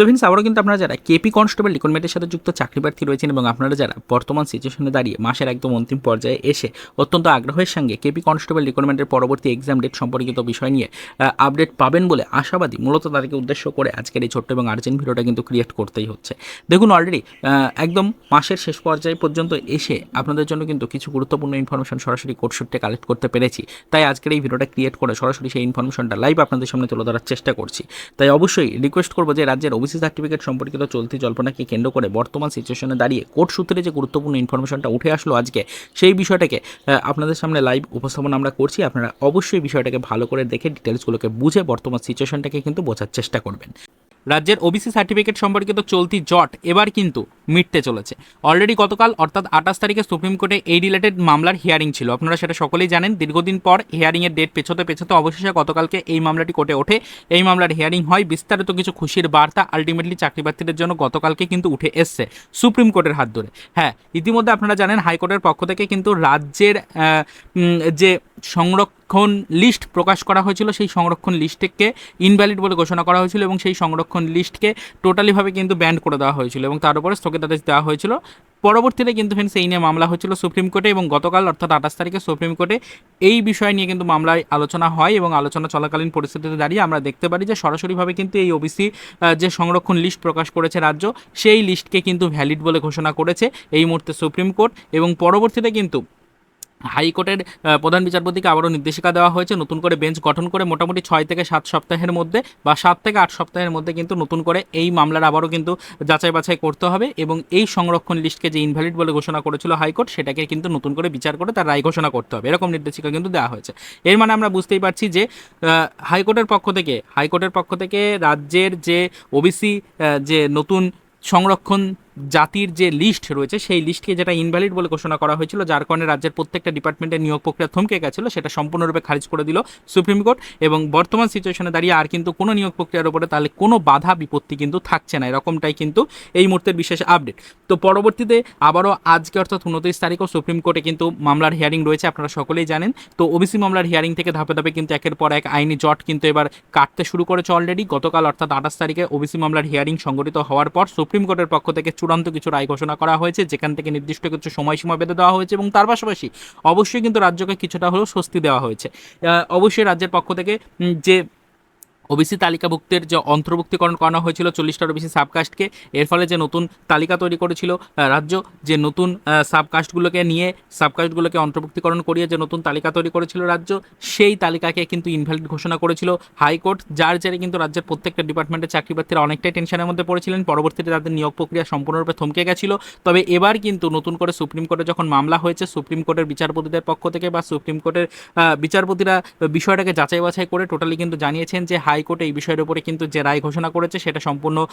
তো ফ্রেন্ডস আবারও কিন্তু আপনারা যারা কেপি কনস্টেবল রিক্রুটমেন্টের সাথে যুক্ত চাকরি প্রার্থী রয়েছেন এবং আপনারা যারা বর্তমান সিচুয়েশনে দাঁড়িয়ে মাসের একদম অন্তিম পর্যায়ে এসে অত্যন্ত আগ্রহের সঙ্গে কেপি কনস্টেবল রিক্রুটমেন্টের পরবর্তী এক্সাম ডেট সম্পর্কিত বিষয় নিয়ে আপডেট পাবেন বলে আশাবাদী, মূলত তাদেরকে উদ্দেশ্য করে আজকের এই ছোট্ট এবং আর্জেন্ট ভিডিওটা কিন্তু ক্রিয়েট করতেই হচ্ছে। দেখুন অলরেডি একদম মাসের শেষ পর্যায়ে পর্যন্ত এসে আপনাদের জন্য কিন্তু কিছু গুরুত্বপূর্ণ ইনফরমেশন সরাসরি কোর্ট সূত্রে কালেক্ট করতে পেরেছি। তাই আজকের এই ভিডিওটা ক্রিয়েট করে সরাসরি সেই ইনফরমেশনটা লাইভ আপনাদের সামনে তুলে ধরার চেষ্টা করছি। তাই অবশ্যই রিকোয়েস্ট করব যে রাজ্যের ওবিসি সার্টিফিকেট সম্পর্কিত চলতি জল্পনাকে কেন্দ্র করে বর্তমান সিচুয়েশনে দাঁড়িয়ে কোর্ট সূত্রে যে গুরুত্বপূর্ণ ইনফরমেশনটা উঠে আসলো আজকে, সেই বিষয়টাকে আপনাদের সামনে লাইভ উপস্থাপন আমরা করছি। আপনারা অবশ্যই বিষয়টাকে ভালো করে দেখে ডিটেলসগুলোকে বুঝে বর্তমান সিচুয়েশনটাকে কিন্তু বোঝার চেষ্টা করবেন। রাজ্যের ওবিসি সার্টিফিকেট সম্পর্কিত চলতি জট এবার কিন্তু মিটতে চলেছে। অলরেডি গতকাল, অর্থাৎ আঠাশ তারিখে সুপ্রিম কোর্টে এই রিলেটেড মামলার হিয়ারিং ছিল। আপনারা সেটা সকলেই জানেন, দীর্ঘদিন পর হিয়ারিংয়ের ডেট পেছোতে পেছোতে অবশেষে গতকালকে এই মামলাটি কোর্টে ওঠে। এই মামলার হিয়ারিং হয়, বিস্তারিত কিছু খুশির বার্তা আলটিমেটলি চাকরি প্রার্থীদের জন্য গতকালকে কিন্তু উঠে এসছে সুপ্রিম কোর্টের হাত ধরে। হ্যাঁ ইতিমধ্যে আপনারা জানেন, হাইকোর্টের পক্ষ থেকে কিন্তু রাজ্যের যে সংরক্ষণ লিস্ট প্রকাশ করা হয়েছিল। সেই সংরক্ষণ লিস্টকে ইনভ্যালিড বলে ঘোষণা করা হয়েছিল এবং সেই সংরক্ষণ লিস্টকে টোটালিভাবে কিন্তু ব্যান্ড করে দেওয়া হয়েছিল এবং তার উপরে স্থগিতাদেশ দেওয়া হয়েছিল। পরবর্তীতে কিন্তু ফ্রেন্ডস এই নিয়ে মামলা হয়েছিল সুপ্রিম কোর্টে এবং গতকাল অর্থাৎ আঠাশ তারিখে সুপ্রিম কোর্টে এই বিষয় নিয়ে কিন্তু মামলায় আলোচনা হয় এবং আলোচনা চলাকালীন পরিস্থিতিতে দাঁড়িয়ে আমরা দেখতে পারি যে সরাসরিভাবে কিন্তু এই ওবিসি যে সংরক্ষণ লিস্ট প্রকাশ করেছে রাজ্য, সেই লিস্টকে কিন্তু ভ্যালিড বলে ঘোষণা করেছে এই মুহূর্তে সুপ্রিম কোর্ট এবং পরবর্তীতে কিন্তু হাইকোর্টের প্রধান বিচারপতিকে আবারও নির্দেশিকা দেওয়া হয়েছে। নতুন করে বেঞ্চ গঠন করে মোটামুটি ছয় থেকে সাত সপ্তাহের মধ্যে বা সাত থেকে আট সপ্তাহের মধ্যে কিন্তু নতুন করে এই মামলার আবারও কিন্তু যাচাই বাছাই করতে হবে এবং এই সংরক্ষণ লিস্টকে যে ইনভ্যালিড বলে ঘোষণা করেছিল হাইকোর্ট, সেটাকে কিন্তু নতুন করে বিচার করে তার রায় ঘোষণা করতে হবে। এরকম নির্দেশিকা কিন্তু দেওয়া হয়েছে। এর মানে আমরা বুঝতেই পারছি যে হাইকোর্টের পক্ষ থেকে, হাইকোর্টের পক্ষ থেকে রাজ্যের যে ওবিসি যে নতুন সংরক্ষণ জাতির যে লিস্ট রয়েছে, সেই লিস্টকে যেটা ইনভ্যালিড বলে ঘোষণা করা হয়েছিল, যার কারণে রাজ্যের প্রত্যেকটা ডিপার্টমেন্টের নিয়োগ প্রক্রিয়া থমকে গেছিল, সেটা সম্পূর্ণরূপে খারিজ করে দিল সুপ্রিম কোর্ট এবং বর্তমান সিচুয়েশনে দাঁড়িয়ে আর কিন্তু কোনো নিয়োগ প্রক্রিয়ার উপরে তাহলে কোনো বাধা বিপত্তি কিন্তু থাকছে না। এরকমটাই কিন্তু এই মুহূর্তের বিশেষ আপডেট তো পরবর্তীতে আবারও আজকে অর্থাৎ উনত্রিশ তারিখও সুপ্রিম কোর্টে কিন্তু মামলার হিয়ারিং রয়েছে, আপনারা সকলেই জানেন। তো ওবিসি মামলার হিয়ারিং থেকে ধাপে ধাপে কিন্তু একের পর এক আইনি জট কিন্তু এবার কাটতে শুরু করেছে অলরেডি গতকাল অর্থাৎ আঠাশ তারিখে ওবিসি মামলার হিয়ারিং সংগঠিত হওয়ার পর সুপ্রিম কোর্টের পক্ষ থেকে কিছু রায় ঘোষণা করা হয়েছে, যেখান থেকে নির্দিষ্ট কিছু সময়সীমা বেঁধে দেওয়া হয়েছে এবং তার পাশাপাশি অবশ্যই কিন্তু রাজ্যকে কিছুটা হলেও স্বস্তি দেওয়া হয়েছে। অবশ্যই রাজ্যের পক্ষ থেকে যে ওবিসি তালিকাভুক্তের যে অন্তর্ভুক্তিকরণ করানো হয়েছিল চল্লিশটারও বেশি সাবকাস্টকে, এর ফলে যে নতুন তালিকা তৈরি করেছিল রাজ্য, যে নতুন সাবকাস্টগুলোকে নিয়ে, সাবকাস্টগুলোকে অন্তর্ভুক্তিকরণ করিয়ে যে নতুন তালিকা তৈরি করেছিল রাজ্য, সেই তালিকাকে কিন্তু ইনভ্যালিড ঘোষণা করেছিল হাইকোর্ট, যার জেরে কিন্তু রাজ্যের প্রত্যেকটা ডিপার্টমেন্টের চাকরি প্রার্থীরা অনেকটাই টেনশনের মধ্যে পড়েছিলেন। পরবর্তীতে তাদের নিয়োগ প্রক্রিয়া সম্পূর্ণরূপে থমকে গেছিল। তবে এবার কিন্তু নতুন করে সুপ্রিম কোর্টে যখন মামলা হয়েছে, সুপ্রিম কোর্টের বিচারপতিদের পক্ষ থেকে বা সুপ্রিম কোর্টের বিচারপতিরা বিষয়টাকে যাচাই বাছাই করে টোটালি কিন্তু জানিয়েছেন যে হাইকোর্ট এই বিষয়ের উপরে কিন্তু যে রায় ঘোষণা করেছে সেটা সম্পূর্ণ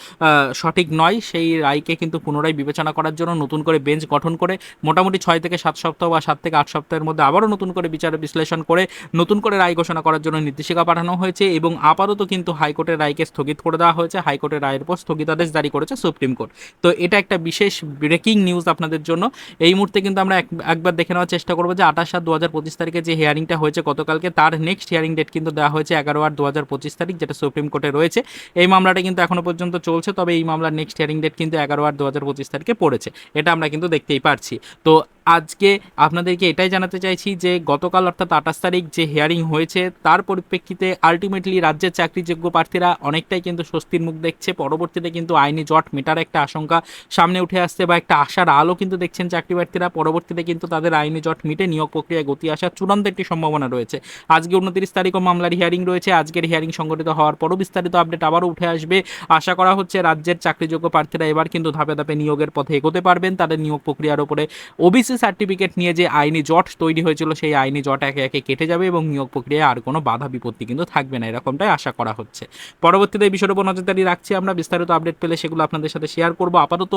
সঠিক নয়। সেই রায়কে কিন্তু পুনরায় বিবেচনা করার জন্য নতুন করে বেঞ্চ গঠন করে মোটামুটি ছয় থেকে সাত সপ্তাহ বা সাত থেকে আট সপ্তাহের মধ্যে আবারও নতুন করে বিচার বিশ্লেষণ করে নতুন করে রায় ঘোষণা করার জন্য নির্দেশিকা পাঠানো হয়েছে এবং আপাতত কিন্তু হাইকোর্টের রায়কে স্থগিত করে দেওয়া হয়েছে। হাইকোর্টের রায়ের পর স্থগিতাদেশ জারি করেছে সুপ্রিম কোর্ট। তো এটা একটা বিশেষ ব্রেকিং নিউজ আপনাদের জন্য। এই মুহূর্তে কিন্তু আমরা এক- একবার দেখে নেওয়ার চেষ্টা করব যে আঠাশ সাত দু হাজার পঁচিশ তারিখে যে হিয়ারিংটা হয়েছে গতকালকে, তার নেক্সট হিয়ারিং ডেট কিন্তু দেওয়া হয়েছে এগারো আট দু হাজার পঁচিশ তারিখ। যেটা সুপ্রিম কোর্টে রয়েছে, এই মামলাটা কিন্তু এখনও পর্যন্ত চলছে, তবে এই মামলার নেক্সট হিয়ারিং ডেট কিন্তু এগারো আট দু হাজার পঁচিশ তারিখে পড়েছে, এটা আমরা কিন্তু দেখতেই পারছি। তো আজকে আপনাদেরকে এটাই জানাতে চাইছি যে, গতকাল অর্থাৎ আঠাশ তারিখ যে হিয়ারিং হয়েছে, তার পরিপ্রেক্ষিতে আলটিমেটলি রাজ্যের চাকরিযোগ্য প্রার্থীরা অনেকটাই কিন্তু স্বস্তির মুখ দেখছে, পরবর্তীতে কিন্তু আইনি জট মেটার একটা আশঙ্কা সামনে উঠে আসছে বা একটা আশার আলো কিন্তু দেখছেন চাকরি প্রার্থীরা, পরবর্তীতে কিন্তু তাদের আইনি জট মিটে নিয়োগ প্রক্রিয়ায় গতি আসার চূড়ান্ত একটি সম্ভাবনা রয়েছে। আজকে উনত্রিশ তারিখও মামলার হিয়ারিং রয়েছে, আজকের হিয়ারিং সংগঠিত হওয়ার পরও বিস্তারিত আপডেট আবারও উঠে আসবে। আশা করা হচ্ছে রাজ্যের চাকরিযোগ্য প্রার্থীরা এবার কিন্তু ধাপে ধাপে নিয়োগের পথে এগোতে পারবেন। তাদের নিয়োগ প্রক্রিয়ার উপরে ওবিসি সার্টিফিকেট নিয়ে যে আইনি জট তৈরি হয়েছিল, সেই আইনি জট একে একে কেটে যাবে এবং নিয়োগ প্রক্রিয়ায় আর কোনো বাধা বিপত্তি কিন্তু থাকবে না এরকমটাই আশা করা হচ্ছে। পরবর্তীতে এই বিষয়ের উপর নজরদারি রাখছি আমরা। বিস্তারিত আপডেট পেলে সেগুলো আপনাদের সাথে শেয়ার করব। আপাতত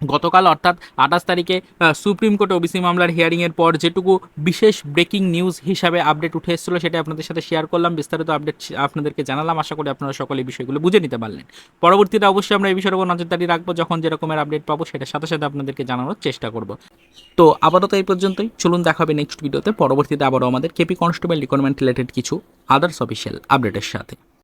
গতকাল অর্থাৎ আঠাশ তারিখে সুপ্রিম কোর্টে ওবিসি মামলার হিয়ারিংয়ের পর যেটুকু বিশেষ ব্রেকিং নিউজ হিসাবে আপডেট উঠে এসেছিল সেটা আপনাদের সাথে শেয়ার করলাম। বিস্তারিত আপডেট আপনাদেরকে জানালাম। আশা করি আপনারা সকলে এই বিষয়গুলো বুঝে নিতে পারলেন। পরবর্তীতে অবশ্যই আমরা এই বিষয়ের উপর নজরদারি রাখব। যখন যেরকমের আপডেট পাবো সেটার সাথে সাথে আপনাদেরকে জানানোর চেষ্টা করব। তো আপাতত এই পর্যন্তই। চলুন দেখা হবে নেক্সট ভিডিওতে পরবর্তীতে আবারও আমাদের K P constable requirement related কিছু আদার্স অফিসিয়াল আপডেটের সাথে।